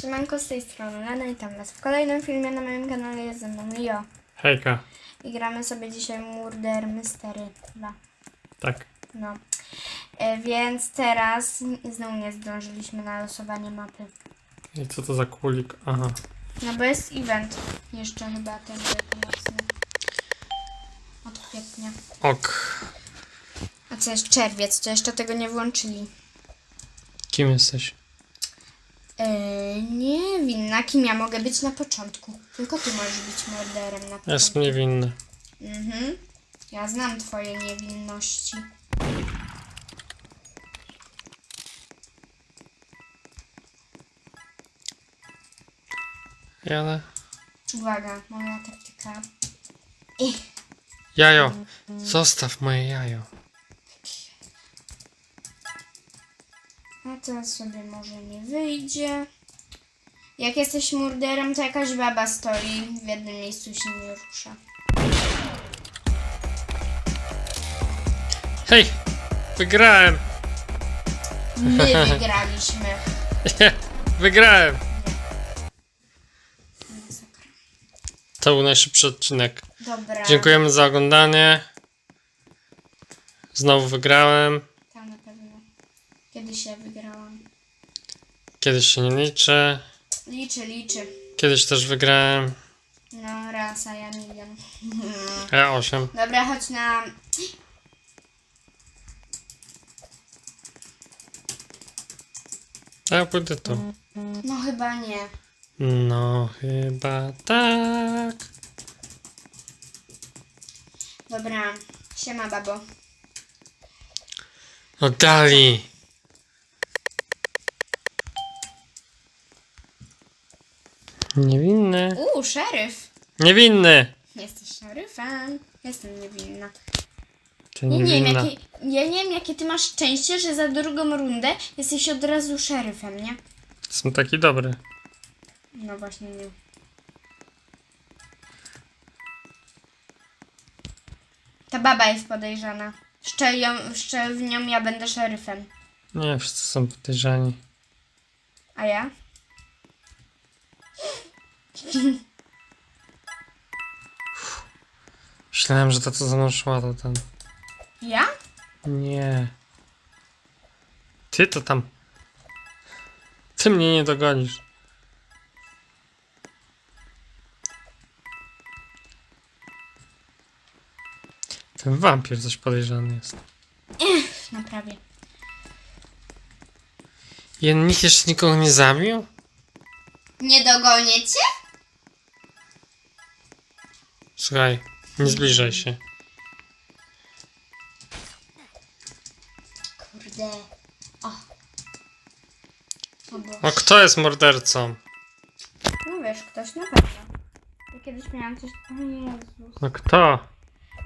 Siemanko z tej strony Lena i tam was. W kolejnym filmie na moim kanale jest ze mną Jo. Hejka. I gramy sobie dzisiaj Murder Mystery 2. Tak. No. E, więc teraz znowu nie zdążyliśmy na losowanie mapy. I co to za kulik? Aha. No bo jest event. Jeszcze chyba ten wielkanocny. Od kwietnia. Ok. A co jest czerwiec, to jeszcze tego nie włączyli. Kim jesteś? Nie winna, kim ja mogę być na początku. Tylko ty możesz być morderem na początku. Jestem niewinny. Mhm. Ja znam twoje niewinności. Ale... Uwaga, moja taktyka. I Jajo. Zostaw moje jajo. a to sobie może nie wyjdzie. Jak jesteś murderem, to jakaś baba stoi w jednym miejscu się nie rusza. Hej! Wygrałem! My wygraliśmy. Wygrałem! To był najszybszy odcinek. Dobra. Dziękujemy za oglądanie. Znowu wygrałem. Tam na pewno. Kiedyś ja wygrałam. Kiedyś się nie liczy. Liczy, liczy. Kiedyś też wygrałem. No raz, a ja milion. E8. Dobra, chodź na... A ja pójdę tu. No chyba nie. No chyba tak. Dobra. Siema, babo. No dali. Niewinny. Uuu, szeryf. Niewinny. Jesteś szeryfem. Jestem niewinna. Ty Ja nie, wiem, niewinna. jakie, ja nie wiem, jakie ty masz szczęście, że za drugą rundę jesteś od razu szeryfem, nie? Jestem taki dobry. No właśnie nie. Ta baba jest podejrzana. Szczel, ją, w nią ja będę szeryfem. Nie, wszyscy są podejrzani. A ja? Myślałem, że to co za mną szła, to ten. Ja? Nie. Ty to tam. Ty mnie nie dogonisz. Ten wampir coś podejrzany jest. No prawie. Jen nikt jeszcze nikogo nie zabił? Nie dogonię cię? Słuchaj, nie zbliżaj się. Kurde. O. O Boże. Kto jest mordercą? No wiesz, ktoś na pewno. Ja kiedyś miałam coś... O Jezus. No kto?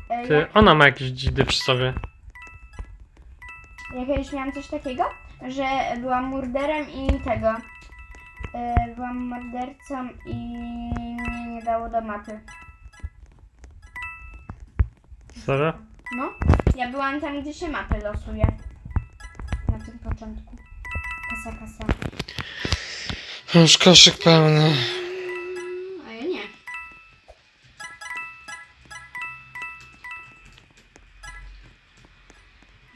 E, Ty, ona ma jakieś dzidy przy sobie. Ja, ja kiedyś miałam coś takiego, że byłam murderem i tego. E, byłam mordercą i mnie nie dało do mapy. Serio? No, ja byłam tam, gdzie się mapy losuje. Na tym początku. Kasa, kasa. Już koszyk pełny. A ja nie.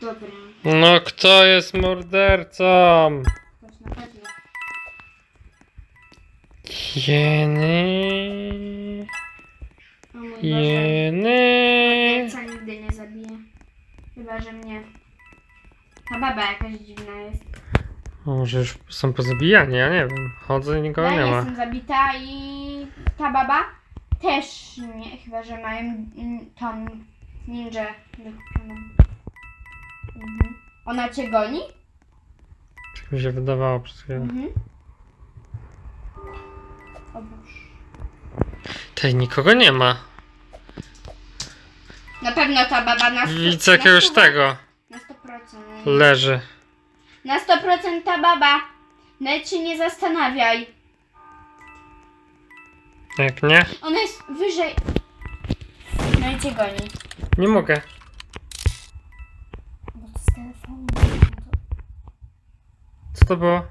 Dobra, No kto jest mordercą? ktoś na pewno. Jeny. O mój Boże. Jeny. Morderca nigdy nie zabije. Chyba, że mnie. Ta baba jakaś dziwna jest. Może już są pozabijani, ja nie wiem. Chodzę i nikogo Ja nie ma. jestem zabita i ta baba też nie. Chyba, że mają mm, tą ninja wykupioną. Mhm. Ona cię goni? Tak mi się wydawało przez chwilę. Mhm. O Boże. Tej nikogo nie ma. Na pewno ta baba na 100%. Widzę jakiegoś na tego. Na 100%. Leży. Na 100% ta baba. Nawet się nie zastanawiaj. Jak nie? Ona jest wyżej. No i cię goni. Nie mogę. Bo z telefonu. Co to było?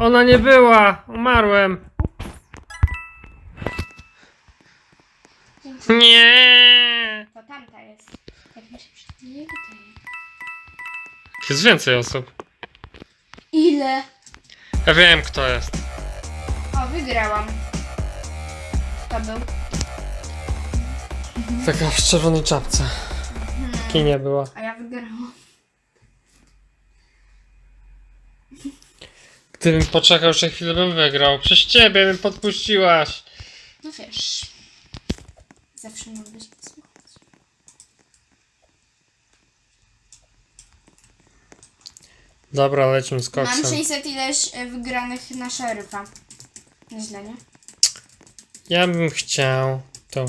Ona nie była! Umarłem! Nie! Jest. Jak mi się wydaje. Jest więcej osób. Ile? Ja wiem kto jest. O, wygrałam. Kto był? Taka w czerwonej czapce. Kinie była. A ja wygrałam. Gdybym poczekał jeszcze chwilę bym wygrał. Przez ciebie bym podpuściłaś. No wiesz. Zawsze mogę się Dobra, lecimy z Mam koksem. 600 ileś e, wygranych na szeryfa. Nieźle, nie? Ja bym chciał to.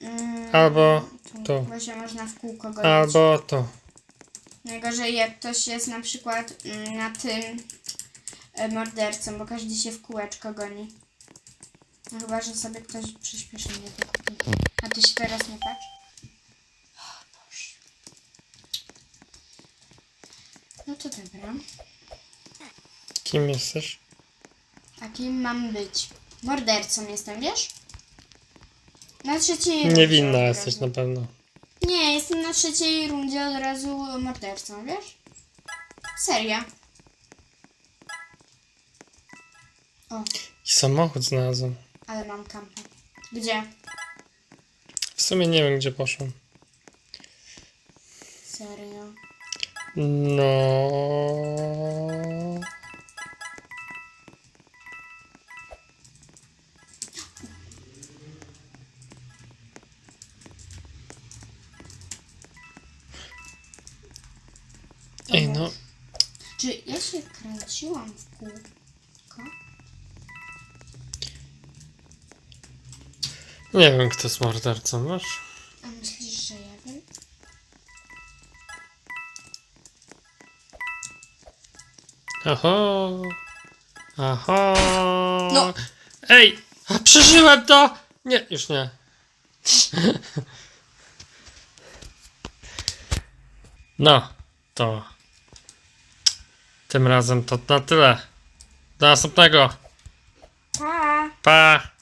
Mm, Albo tu. Bo się można w kółko. Albo to. Najgorzej jak ktoś jest na przykład mm, na tym e, mordercą, bo każdy się w kółeczko goni. No chyba, że sobie ktoś przyspieszenie dokupi. A ty się teraz nie patrz? O Boże. No to dobra. Kim jesteś? A kim mam być? Mordercą jestem, wiesz? Na trzeciej Niewinna rundzie od jesteś razu. na pewno. Nie, jestem na trzeciej rundzie od razu mordercą, wiesz? Seria. O, I samochód znalazłem. ale mam kampę. Gdzie? W sumie nie wiem gdzie poszłem. Serio. No. Ej no, Czy ja się kręciłam w kółko? nie wiem kto jest mordercą, wiesz? A myślisz, Oho. Oho. No. Ej, a przeżyłem to! Nie, już nie. No, to. Tym razem to na tyle. Do następnego. Pa! Pa!